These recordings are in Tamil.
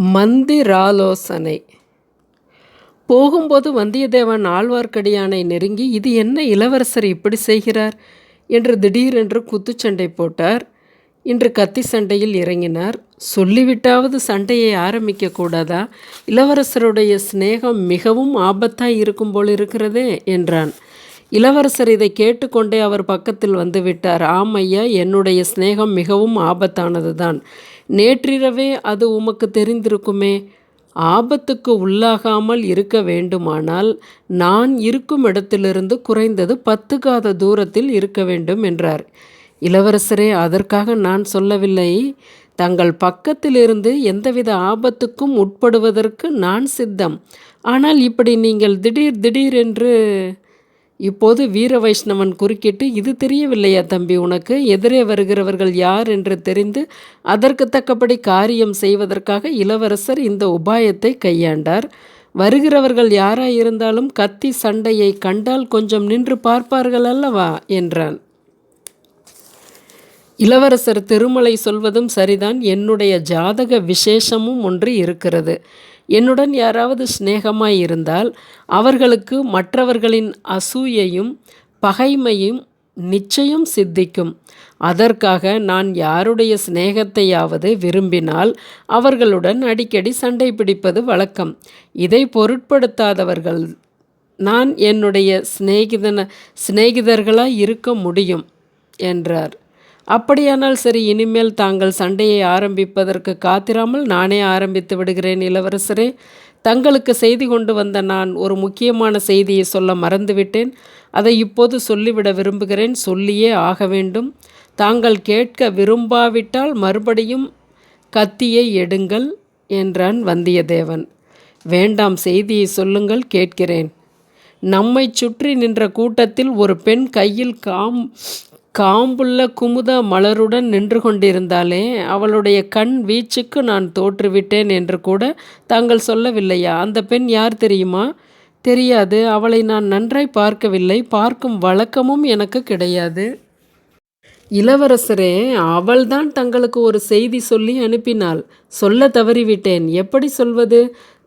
மந்திராலோசனை. போகும்போது வந்தியத்தேவன் ஆழ்வார்க்கடியானை நெருங்கி இது என்ன இளவரசர் இப்படி செய்கிறார்? என்று திடீரென்று குத்துச்சண்டை போட்டார். இன்று கத்தி சண்டையில் இறங்கினார். சொல்லிவிட்டாவது சண்டையை ஆரம்பிக்க கூடாதா? இளவரசருடைய சிநேகம் மிகவும் ஆபத்தாய் இருக்கும் போல் இருக்கிறதே என்றான். இளவரசர் இதை கேட்டுக்கொண்டே அவர் பக்கத்தில் வந்து விட்டார். ஆம் ஐயா என்னுடைய சிநேகம் மிகவும் ஆபத்தானது தான் நேற்றிரவே அது உமக்கு தெரிந்திருக்குமே. ஆபத்துக்கு உள்ளாகாமல் இருக்க வேண்டுமானால் நான் இருக்கும் இடத்திலிருந்து குறைந்தது பத்து காத தூரத்தில் இருக்க வேண்டும் என்றார். இளவரசரே அதற்காக நான் சொல்லவில்லை. தங்கள் பக்கத்திலிருந்து எந்தவித ஆபத்துக்கும் உட்படுவதற்கு நான் சித்தம். ஆனால் இப்படி நீங்கள் திடீர் திடீரென்று இப்போது வீர வைஷ்ணவன் குறுக்கிட்டு இது தெரியவில்லையா தம்பி உனக்கு? எதிரே வருகிறவர்கள் யார் என்று தெரிந்து அதற்கு தக்கபடி காரியம் செய்வதற்காக இளவரசர் இந்த உபாயத்தை கையாண்டார். வருகிறவர்கள் யாராயிருந்தாலும் கத்தி சண்டையை கண்டால் கொஞ்சம் நின்று பார்ப்பார்கள் அல்லவா? என்றான். இளவரசர் திருமலை சொல்வதும் சரிதான். என்னுடைய ஜாதக விசேஷமும் ஒன்று இருக்கிறது. என்னுடன் யாராவது சிநேகமாய் இருந்தால் அவர்களுக்கு மற்றவர்களின் அசூயையும் பகைமையும் நிச்சயம் சித்திக்கும். அதற்காக நான் யாருடைய சிநேகத்தையாவது விரும்பினால் அவர்களுடன் அடிக்கடி சண்டை பிடிப்பது வழக்கம். இதை பொருட்படுத்தாதவர்கள் நான் என்னுடைய சிநேகிதன சிநேகிதர்களாய் இருக்க முடியும் என்றார். அப்படியானால் சரி இனிமேல் தாங்கள் சண்டையை ஆரம்பிப்பதற்கு காத்திராமல் நானே ஆரம்பித்து விடுகிறேன் இளவரசரே. தங்களுக்கு செய்தி கொண்டு வந்த நான் ஒரு முக்கியமான செய்தியை சொல்ல மறந்துவிட்டேன். அதை இப்போது சொல்லிவிட விரும்புகிறேன். சொல்லியே ஆக வேண்டும். தாங்கள் கேட்க விரும்பாவிட்டால் மறுபடியும் கத்தியை எடுங்கள் என்றான் வந்தியத்தேவன். வேண்டாம் செய்தியை சொல்லுங்கள் கேட்கிறேன். நம்மை சுற்றி நின்ற கூட்டத்தில் ஒரு பெண் கையில் காம் காம்புள்ள குமுத மலருடன் நின்று கொண்டிருந்தாலே அவளுடைய கண் வீச்சுக்கு நான் தோற்றுவிட்டேன் என்று கூட தாங்கள் சொல்லவில்லையா? அந்த பெண் யார் தெரியுமா? தெரியாது. அவளை நான் நன்றாய் பார்க்கவில்லை. பார்க்கும் வழக்கமும் எனக்கு கிடையாது. இளவரசரே அவள்தான் தங்களுக்கு ஒரு செய்தி சொல்லி அனுப்பினாள். சொல்ல தவறிவிட்டேன். எப்படி சொல்வது?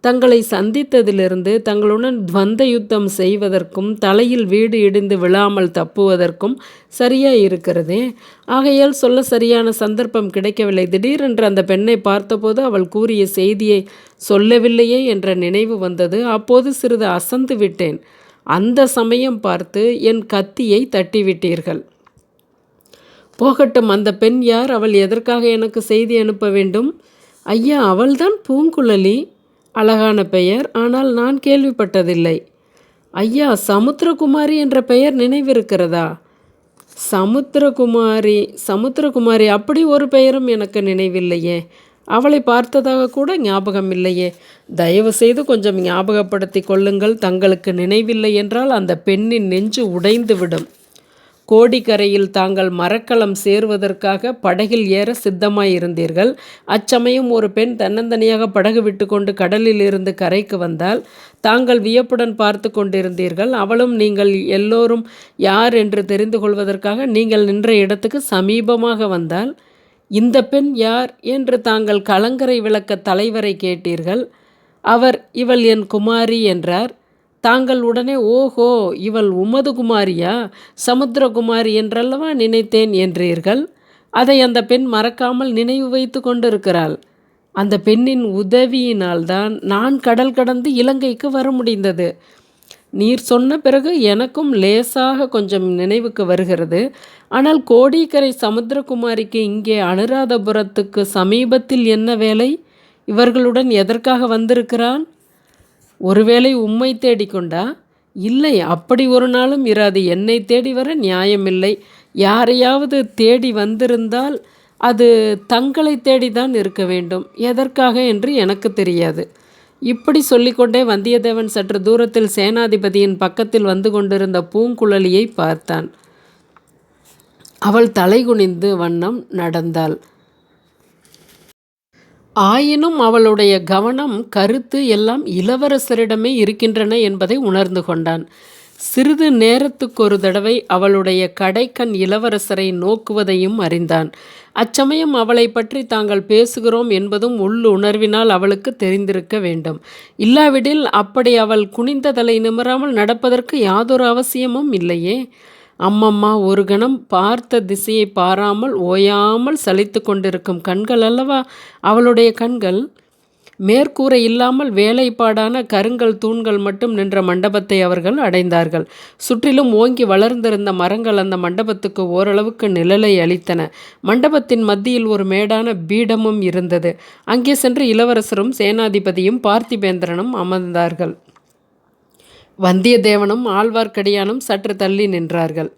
தங்களை சந்தித்ததிலிருந்து தங்களுடன் துவந்த யுத்தம் செய்வதற்கும் தலையில் வீடு இடிந்து விழாமல் தப்புவதற்கும் சரியாக இருக்கிறதே. ஆகையால் சொல்ல சரியான சந்தர்ப்பம் கிடைக்கவில்லை. திடீரென்று அந்த பெண்ணை பார்த்தபோது அவள் கூறிய செய்தியை சொல்லவில்லையே என்ற நினைவு வந்தது. அப்போது சிறிது அசந்து விட்டேன். அந்த சமயம் பார்த்து என் கத்தியை தட்டிவிட்டீர்கள். போகட்டும் அந்த பெண் யார்? அவள் எதற்காக எனக்கு செய்தி அனுப்ப வேண்டும்? ஐயா அவள்தான் பூங்குழலி. அழகான பெயர் ஆனால் நான் கேள்விப்பட்டதில்லை. ஐயா சமுத்திரகுமாரி என்ற பெயர் நினைவிருக்கிறதா? சமுத்திரகுமாரி சமுத்திரகுமாரி அப்படி ஒரு பெயரும் எனக்கு நினைவில்லையே. அவளை பார்த்ததாக கூட ஞாபகம் இல்லையே. தயவு செய்து கொஞ்சம் ஞாபகப்படுத்தி கொள்ளுங்கள் தங்களுக்கு நினைவில்லை என்றால் அந்த பெண்ணின் நெஞ்சு உடைந்துவிடும். கோடிக்கரையில் தாங்கள் மரக்கலம் சேருவதற்காக படகில் ஏற சித்தமாயிருந்தீர்கள். அச்சமயம் ஒரு பெண் தன்னந்தனியாக படகு விட்டுக்கொண்டு கடலில் இருந்து கரைக்கு வந்தால் தாங்கள் வியப்புடன் பார்த்து கொண்டிருந்தீர்கள். அவளும் நீங்கள் எல்லோரும் யார் என்று தெரிந்து கொள்வதற்காக நீங்கள் நின்ற இடத்துக்கு சமீபமாக வந்தால் இந்த பெண் யார் என்று தாங்கள் கலங்கரை விளக்க தலைவரை கேட்டீர்கள். அவர் இவள் என் குமாரி என்றார். தாங்கள் உடனே ஓஹோ இவள் உமது குமாரியா? சமுத்திரகுமாரி என்றல்லவா நினைத்தேன் என்றீர்கள்? அதை அந்த பெண் மறக்காமல் நினைவு வைத்து கொண்டிருக்கிறாள். அந்த பெண்ணின் உதவியினால்தான் நான் கடல் கடந்து இலங்கைக்கு வர முடிந்தது. நீர் சொன்ன பிறகு எனக்கும் லேசாக கொஞ்சம் நினைவுக்கு வருகிறது. ஆனால் கோடிக்கரை சமுத்திரகுமாரிக்கு இங்கே அனுராதபுரத்துக்கு சமீபத்தில் என்ன வேலை? இவர்களுடன் எதற்காக வந்திருக்கிறான்? ஒருவேளை உம்மை தேடிக்கொண்டா இல்லை அப்படி ஒரு நாளும் இராது. என்னை தேடி வர நியாயமில்லை. யாரையாவது தேடி வந்திருந்தால் அது தங்களை தேடிதான் இருக்க வேண்டும். எதற்காக என்று எனக்கு தெரியாது. இப்படி சொல்லிக்கொண்டே வந்தியத்தேவன் சற்று தூரத்தில் சேனாதிபதியின் பக்கத்தில் வந்து கொண்டிருந்த பூங்குழலியை பார்த்தான். அவள் தலைகுனிந்து வண்ணம் நடந்தாள். ஆயினும் அவளுடைய கவனம் கருத்து எல்லாம் இளவரசரிடமே இருக்கின்றன என்பதை உணர்ந்து கொண்டான். சிறிது நேரத்துக்கு ஒரு தடவை அவளுடைய கடைக்கண் இளவரசரை நோக்குவதையும் அறிந்தான். அச்சமயம் அவளை பற்றி தாங்கள் பேசுகிறோம் என்பதும் உள்ளுணர்வினால் அவளுக்கு தெரிந்திருக்க வேண்டும். இல்லாவிடில் அப்படி அவள் குனிந்த தலை நிமிராமல் நடப்பதற்கு யாதொரு அவசியமும் இல்லையே. அம்மம்மா ஒரு கணம் பார்த்த திசையை பாராமல் ஓயாமல் சலித்து கொண்டிருக்கும் கண்கள் அல்லவா? அவளுடைய கண்கள் மேற்கூரை இல்லாமல் வேலைப்பாடான கருங்கல் தூண்கள் மட்டும் நின்ற மண்டபத்தை அவர்கள் அடைந்தார்கள். சுற்றிலும் ஓங்கி வளர்ந்திருந்த மரங்கள் அந்த மண்டபத்துக்கு ஓரளவுக்கு நிழலை அளித்தன. மண்டபத்தின் மத்தியில் ஒரு மேடான பீடமும் இருந்தது. அங்கே சென்று இளவரசரும் சேனாதிபதியும் பார்த்திபேந்திரனும் அமர்ந்தார்கள். வந்தியத்தேவனும் ஆழ்வார்க்கடியானும் சற்று தள்ளி நின்றார்கள்.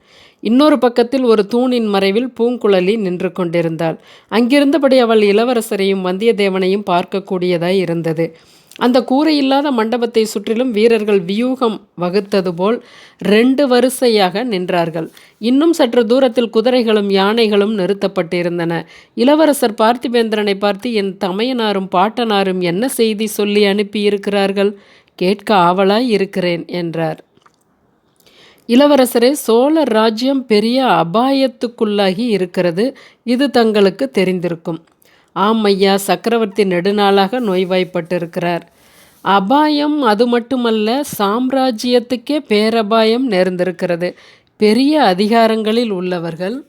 இன்னொரு பக்கத்தில் ஒரு தூணின் மறைவில் பூங்குழலி நின்று கொண்டிருந்தாள். அங்கிருந்தபடி அவள் இளவரசரையும் வந்தியத்தேவனையும் பார்க்கக்கூடியதாய் இருந்தது. அந்த கூரை இல்லாத மண்டபத்தை சுற்றிலும் வீரர்கள் வியூகம் வகுத்தது போல் ரெண்டு வரிசையாக நின்றார்கள். இன்னும் சற்று தூரத்தில் குதிரைகளும் யானைகளும் நிறுத்தப்பட்டிருந்தன. இளவரசர் பார்த்திபேந்திரனை பார்த்து என் தமையனாரும் பாட்டனாரும் என்ன செய்தி சொல்லி அனுப்பியிருக்கிறார்கள்? கேட்க ஆவலாய் இருக்கிறேன் என்றார். இளவரசரே சோழ ராஜ்யம் பெரிய அபாயத்துக்குள்ளாகி இருக்கிறது. இது தங்களுக்கு தெரிந்திருக்கும். ஆம் ஐயா சக்கரவர்த்தி நெடுநாளாக நோய்வாய்ப்பட்டிருக்கிறார். அபாயம் அது மட்டுமல்ல சாம்ராஜ்யத்துக்கே பேரபாயம் நேர்ந்திருக்கிறது. பெரிய அதிகாரங்களில் உள்ளவர்கள்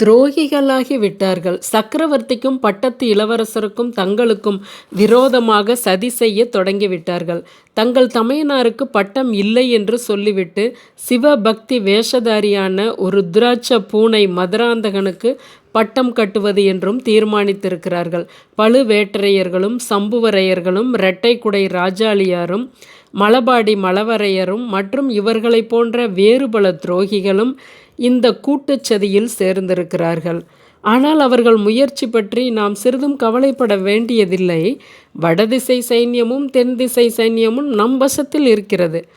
துரோகிகளாகி விட்டார்கள். சக்கரவர்த்திக்கும் பட்டத்து இளவரசருக்கும் தங்களுக்கும் விரோதமாக சதி செய்ய தொடங்கிவிட்டார்கள் தங்கள் தமையனாருக்கு பட்டம் இல்லை என்று சொல்லிவிட்டு சிவபக்தி வேஷதாரியான ஒரு ருத்ராட்ச பூனை மதுராந்தகனுக்கு பட்டம் கட்டுவது என்றும் தீர்மானித்திருக்கிறார்கள். பழுவேட்டரையர்களும் சம்புவரையர்களும் இரட்டைக்குடை ராஜாளியாரும் மலபாடி மலவரையரும் மற்றும் இவர்களைப் போன்ற வேறு பல துரோகிகளும் இந்த கூட்டுச்சதியில் சேர்ந்திருக்கிறார்கள். ஆனால் அவர்கள் முயற்சி பற்றி நாம் சிறிதும் கவலைப்பட வேண்டியதில்லை. வடதிசை சைன்யமும் தென் திசை சைன்யமும் நம் வசத்தில் இருக்கிறது.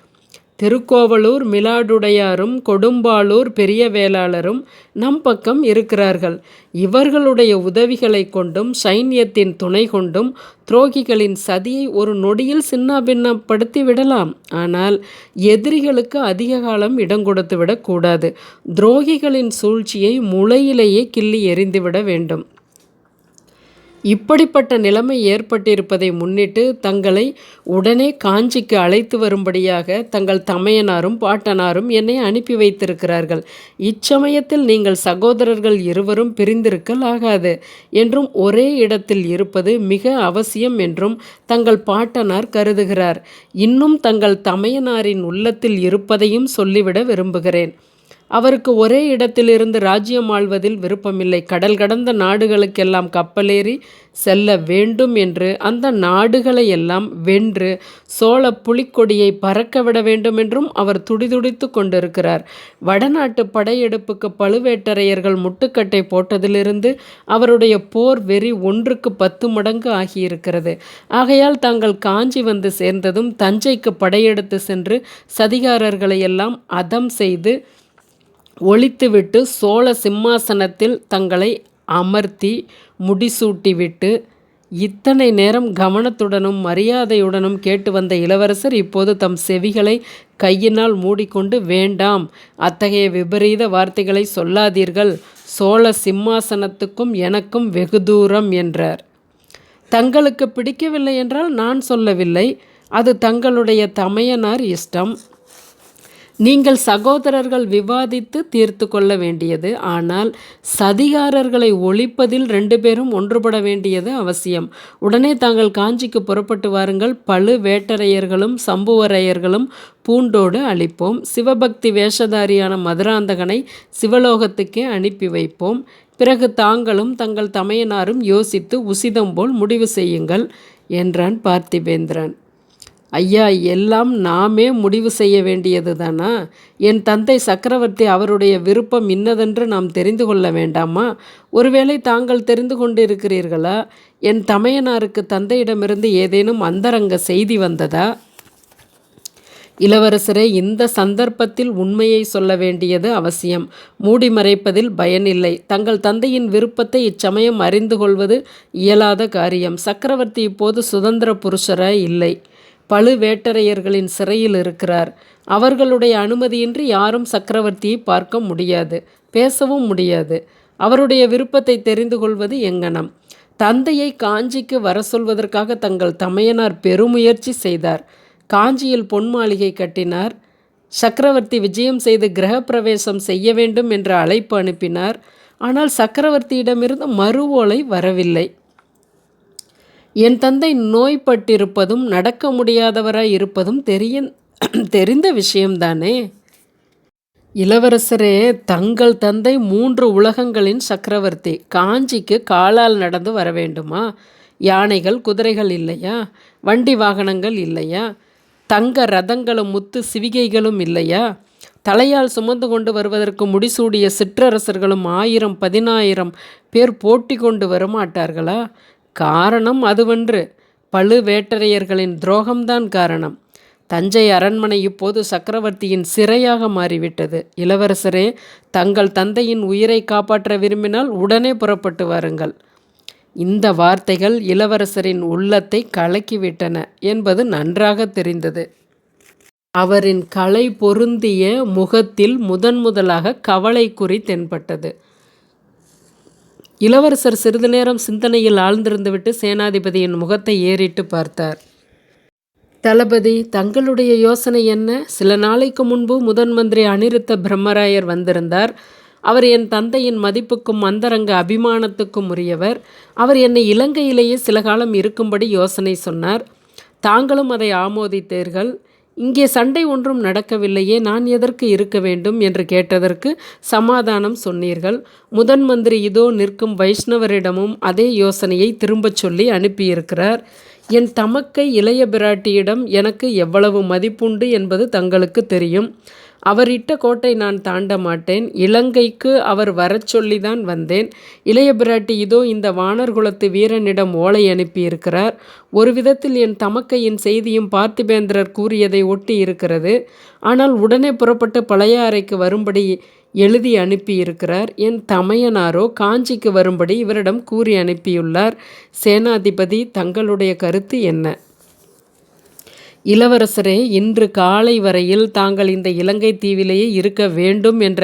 திருக்கோவலூர் மிலாடுடையாரும் கொடும்பாளூர் பெரிய வேளாளரும் நம் பக்கம் இருக்கிறார்கள். இவர்களுடைய உதவிகளை கொண்டும் சைன்யத்தின் துணை கொண்டும் துரோகிகளின் சதியை ஒரு நொடியில் சின்னாபின்னப்படுத்தி விடலாம். ஆனால் எதிரிகளுக்கு அதிக காலம் இடம் கொடுத்து விடக்கூடாது துரோகிகளின் சூழ்ச்சியை முளையிலேயே கிள்ளி எறிந்துவிட வேண்டும். இப்படிப்பட்ட நிலைமை ஏற்பட்டிருப்பதை முன்னிட்டு தங்களை உடனே காஞ்சிக்கு அழைத்து வரும்படியாக தங்கள் தமையனாரும் பாட்டனாரும் என்னை அனுப்பி வைத்திருக்கிறார்கள். இச்சமயத்தில் நீங்கள் சகோதரர்கள் இருவரும் பிரிந்திருக்கல் ஆகாது. என்றும் ஒரே இடத்தில் இருப்பது மிக அவசியம் என்றும் தங்கள் பாட்டனார் கருதுகிறார். இன்னும் தங்கள் தமையனாரின் உள்ளத்தில் இருப்பதையும் சொல்லிவிட விரும்புகிறேன். அவருக்கு ஒரே இடத்திலிருந்து ராஜ்யம் ஆள்வதில் விருப்பமில்லை. கடல் கடந்த நாடுகளுக்கெல்லாம் கப்பலேறி செல்ல வேண்டும் என்று அந்த நாடுகளை எல்லாம் வென்று சோழ புலிக்கொடியை பறக்க விட வேண்டும் என்றும் அவர் துடிதுடித்து கொண்டிருக்கிறார். வடநாட்டு படையெடுப்புக்கு பழுவேட்டரையர்கள் முட்டுக்கட்டை போட்டதிலிருந்து அவருடைய போர் வெறி ஒன்றுக்கு பத்து மடங்கு ஆகியிருக்கிறது. ஆகையால் தாங்கள் காஞ்சி வந்து சேர்ந்ததும் தஞ்சைக்கு படையெடுத்து சென்று சதிகாரர்களை எல்லாம் அதம் செய்து ஒழித்துவிட்டு சோழ சிம்மாசனத்தில் தங்களை அமர்த்தி முடிசூட்டிவிட்டு இத்தனை நேரம் கவனத்துடனும் மரியாதையுடனும் கேட்டு வந்த இளவரசர் இப்போது தம் செவிகளை கையினால் மூடிக்கொண்டு வேண்டாம் அத்தகைய விபரீத வார்த்தைகளை சொல்லாதீர்கள். சோழ சிம்மாசனத்துக்கும் எனக்கும் வெகு தூரம் என்றார். தங்களுக்கு பிடிக்கவில்லை என்றால் நான் சொல்லவில்லை. அது தங்களுடைய தமையனார் இஷ்டம். நீங்கள் சகோதரர்கள் விவாதித்து தீர்த்து கொள்ள வேண்டியது. ஆனால் சதிகாரர்களை ஒழிப்பதில் ரெண்டு பேரும் ஒன்றுபட வேண்டியது அவசியம். உடனே தாங்கள் காஞ்சிக்கு புறப்பட்டு வாருங்கள். பழு வேட்டரையர்களும் சம்புவரையர்களும் பூண்டோடு அளிப்போம் சிவபக்தி வேஷதாரியான மதுராந்தகனை சிவலோகத்துக்கே அனுப்பி வைப்போம். பிறகு தாங்களும் தங்கள் தமையனாரும் யோசித்து உசிதம் போல் முடிவு செய்யுங்கள் என்றான் பார்த்திபேந்திரன் ஐயா எல்லாம் நாமே முடிவு செய்ய வேண்டியது தானா? என் தந்தை சக்கரவர்த்தி அவருடைய விருப்பம் இன்னதென்று நாம் தெரிந்து கொள்ள வேண்டாமா? ஒருவேளை தாங்கள் தெரிந்து கொண்டிருக்கிறீர்களா? என் தமையனாருக்கு தந்தையிடமிருந்து ஏதேனும் அந்தரங்க செய்தி வந்ததா? இளவரசரே இந்த சந்தர்ப்பத்தில் உண்மையை சொல்ல வேண்டியது அவசியம். மூடி மறைப்பதில் பயனில்லை. தங்கள் தந்தையின் விருப்பத்தை இச்சமயம் அறிந்து கொள்வது இயலாத காரியம். சக்கரவர்த்தி இப்போது சுதந்திர புருஷராய் இல்லை. பழுவேட்டரையர்களின் சிறையில் இருக்கிறார். அவர்களுடைய அனுமதியின்றி யாரும் சக்கரவர்த்தியை பார்க்க முடியாது பேசவும் முடியாது. அவருடைய விருப்பத்தை தெரிந்து கொள்வது எங்கனம் தந்தையை காஞ்சிக்கு வர சொல்வதற்காக தங்கள் தமையனார் பெருமுயற்சி செய்தார். காஞ்சியில் பொன் மாளிகை கட்டினார். சக்கரவர்த்தி விஜயம் செய்து கிரகப்பிரவேசம் செய்ய வேண்டும் என்ற அழைப்பு அனுப்பினார். ஆனால் சக்கரவர்த்தியிடமிருந்து மறு ஓலை வரவில்லை. என் தந்தை நோய்பட்டிருப்பதும் நடக்க முடியாதவராய் இருப்பதும் தெரிய தெரிந்த விஷயம்தானே? இளவரசரே தங்கள் தந்தை மூன்று உலகங்களின் சக்கரவர்த்தி. காஞ்சிக்கு காலால் நடந்து வர வேண்டுமா? யானைகள் குதிரைகள் இல்லையா? வண்டி வாகனங்கள் இல்லையா? தங்க ரதங்களும் முத்து சிவிகைகளும் இல்லையா? தலையால் சுமந்து கொண்டு வருவதற்கு முடிசூடிய சிற்றரசர்களும் ஆயிரம் பதினாயிரம் பேர் போட்டி கொண்டு வரமாட்டார்களா காரணம் அதுவன்று. பழுவேட்டரையர்களின் துரோகம்தான் காரணம். தஞ்சை அரண்மனை இப்போது சக்கரவர்த்தியின் சிறையாக மாறிவிட்டது. இளவரசரே தங்கள் தந்தையின் உயிரை காப்பாற்ற விரும்பினால் உடனே புறப்பட்டு வாருங்கள். இந்த வார்த்தைகள் இளவரசரின் உள்ளத்தை கலக்கிவிட்டன என்பது நன்றாக தெரிந்தது. அவரின் கலை பொருந்திய முகத்தில் முதன் முதலாக கவலை குறி தென்பட்டது. இளவரசர் சிறிது நேரம் சிந்தனையில் ஆழ்ந்திருந்துவிட்டு சேனாதிபதியின் முகத்தை ஏறிட்டு பார்த்தார். தளபதி தங்களுடைய யோசனை என்ன? சில நாளைக்கு முன்பு முதன் மந்திரி அனிருத்த பிரம்மராயர் வந்திருந்தார். அவர் என் தந்தையின் மதிப்புக்கும் அந்தரங்க அபிமானத்துக்கும் உரியவர். அவர் என்னை இலங்கையிலேயே சில காலம் இருக்கும்படி யோசனை சொன்னார். தாங்களும் அதை ஆமோதித்தீர்கள். இங்கே சண்டை ஒன்றும் நடக்கவில்லையே நான் எதற்கு இருக்க வேண்டும் என்று கேட்டதற்கு சமாதானம் சொன்னீர்கள். முதன் மந்திரி இதோ நிற்கும் வைஷ்ணவரிடமும் அதே யோசனையை திரும்பச் சொல்லி அனுப்பியிருக்கிறார். என் தமக்கை இளைய பிராட்டியிடம் எனக்கு எவ்வளவு மதிப்புண்டு என்பது தங்களுக்கு தெரியும். அவர் இட்ட கோட்டை நான் தாண்ட மாட்டேன். இலங்கைக்கு அவர் வரச் சொல்லிதான் வந்தேன். இளைய பிராட்டி இதோ இந்த வானர்குலத்து வீரனிடம் ஓலை அனுப்பியிருக்கிறார். ஒரு விதத்தில் என் தமக்கையின் செய்தியும் பார்த்திபேந்திரர் கூறியதை ஒட்டி இருக்கிறது. ஆனால் உடனே புறப்பட்டு பழையாறைக்கு வரும்படி எழுதி அனுப்பியிருக்கிறார். என் தமையனாரோ காஞ்சிக்கு வரும்படி இவரிடம் கூறி அனுப்பியுள்ளார். சேனாதிபதி தங்களுடைய கருத்து என்ன? இளவரசரே இன்று காலை வரையில் தாங்கள் இந்த இலங்கை தீவிலேயே இருக்க வேண்டும் என்ற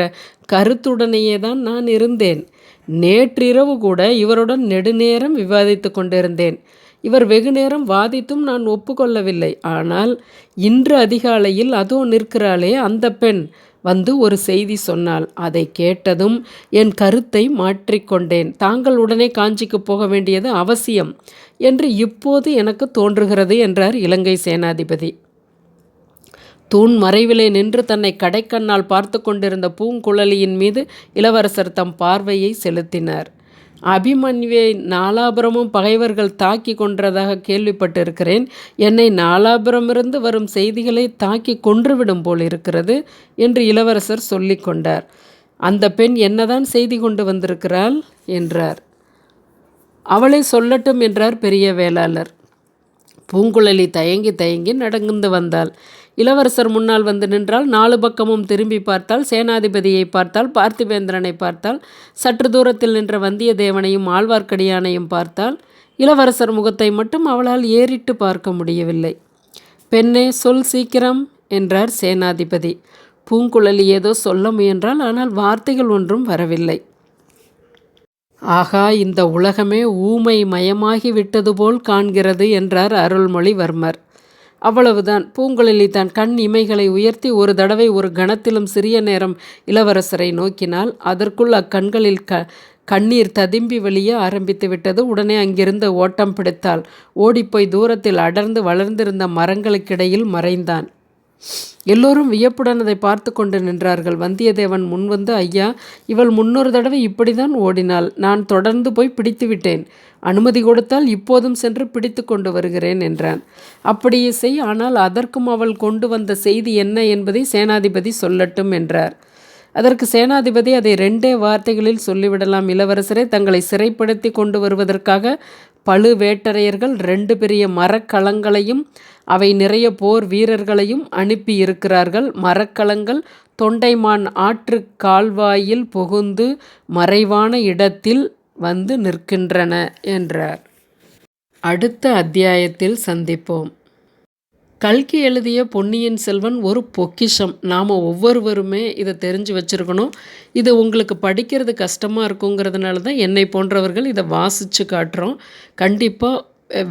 கருத்துடனேயே தான் நான் இருந்தேன். நேற்றிரவு கூட இவருடன் நெடுநேரம் விவாதித்து கொண்டிருந்தேன். இவர் வெகு நேரம் வாதித்தும் நான் ஒப்புக்கொள்ளவில்லை. ஆனால் இன்று அதிகாலையில் அதோ நிற்கிறாளே அந்த பெண். வந்து ஒரு செய்தி சொன்னாள். அதை கேட்டதும் என் கருத்தை மாற்றிக்கொண்டேன் தாங்கள் உடனே காஞ்சிக்கு போக வேண்டியது அவசியம் என்று இப்போது எனக்கு தோன்றுகிறது என்றார் இலங்கை சேனாதிபதி. தூண் மறைவிலே நின்று தன்னை கடைக்கண்ணால் பார்த்து கொண்டிருந்த பூங்குழலியின் மீது இளவரசர் தம் பார்வையை செலுத்தினார். அபிமன்யுவை நாலாபுரமும் பகைவர்கள் தாக்கி கொன்றதாக கேள்விப்பட்டிருக்கிறேன். என்னை நாலாபுரமிருந்து வரும் செய்திகளை தாக்கி கொன்றுவிடும் போல் இருக்கிறது என்று இளவரசர் சொல்லி கொண்டார். அந்த பெண் என்னதான் செய்தி கொண்டு வந்திருக்கிறாள் என்றார். அவளை சொல்லட்டும் என்றார் பெரிய வேளாளர். பூங்குழலி தயங்கி தயங்கி நடந்து வந்தாள். இளவரசர் முன்னால் வந்து நின்றால் நாலு பக்கமும் திரும்பி பார்த்தால் சேனாதிபதியை பார்த்தால் பார்த்திபேந்திரனை பார்த்தால் சற்று தூரத்தில் நின்ற வந்தியத்தேவனையும் ஆழ்வார்க்கடியானையும் பார்த்தால் இளவரசர் முகத்தை மட்டும் அவளால் ஏறிட்டு பார்க்க முடியவில்லை. பெண்ணே சொல் சீக்கிரம் என்றார் சேனாதிபதி. பூங்குழலி ஏதோ சொல்ல முயன்றால் ஆனால் வார்த்தைகள் ஒன்றும் வரவில்லை. ஆகா இந்த உலகமே ஊமை மயமாகி விட்டது போல் காண்கிறது என்றார் அருள்மொழிவர்மர். அவ்வளவுதான். பூங்குழலி தன் கண் இமைகளை உயர்த்தி ஒரு தடவை ஒரு கணத்திலும் சிறிய நேரம் இளவரசரை நோக்கினால் அதற்குள் அக்கண்களில் க கண்ணீர் ததும்பி வழிய ஆரம்பித்து விட்டது. உடனே அங்கிருந்து ஓட்டம் பிடித்தாள். ஓடிப்போய் தூரத்தில் அடர்ந்து வளர்ந்திருந்த மரங்களுக்கிடையில் மறைந்தான். எல்லோரும் வியப்புடன் அதை பார்த்து கொண்டு நின்றார்கள். வந்தியத்தேவன் முன்வந்து ஐயா இவள் முன்னொரு தடவை இப்படிதான் ஓடினாள். நான் தொடர்ந்து போய் பிடித்து விட்டேன். அனுமதி கொடுத்தால் இப்போதும் சென்று பிடித்து கொண்டு வருகிறேன் என்றான். அப்படியே செய் ஆனால் அதற்கும் அவள் கொண்டு வந்த செய்தி என்ன என்பதை சேனாதிபதி சொல்லட்டும் என்றார். அதற்கு சேனாதிபதி அதை ரெண்டே வார்த்தைகளில் சொல்லிவிடலாம். இளவரசரை தங்களை சிறைப்படுத்தி கொண்டு வருவதற்காக பழுவேட்டரையர்கள் ரெண்டு பெரிய மரக்கலங்களையும் அவை நிறைய போர் வீரர்களையும் அனுப்பி இருக்கிறார்கள். மரக்கலங்கள் தொண்டைமான் ஆற்று கால்வாயில் புகுந்து மறைவான இடத்தில் வந்து நிற்கின்றன என்றார். அடுத்த அத்தியாயத்தில் சந்திப்போம். கல்கி எழுதிய பொன்னியின் செல்வன் ஒரு பொக்கிஷம். நாம் ஒவ்வொருவருமே இதை தெரிஞ்சு வச்சுருக்கணும். இது உங்களுக்கு படிக்கிறது கஷ்டமாக இருக்குங்கிறதுனால தான் என்னை போன்றவர்கள் இதை வாசித்து காட்டுறோம். கண்டிப்பாக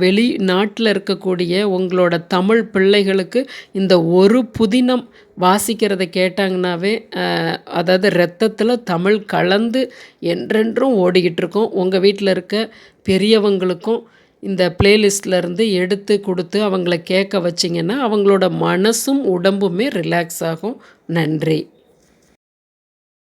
வெளி நாட்டில் இருக்கக்கூடிய உங்களோட தமிழ் பிள்ளைகளுக்கு இந்த ஒரு புதினம் வாசிக்கிறத கேட்டாங்கனாவே அதாவது ரத்தத்தில் தமிழ் கலந்து என்றென்றும் ஓடிக்கிட்டு இருக்கோம். உங்கள் வீட்டில் இருக்க பெரியவங்களுக்கும் இந்த பிளேலிஸ்ட்லேருந்து எடுத்து கொடுத்து அவங்கள கேட்க வச்சிங்கன்னா அவங்களோட மனசும் உடம்புமே ரிலாக்ஸ் ஆகும். நன்றி.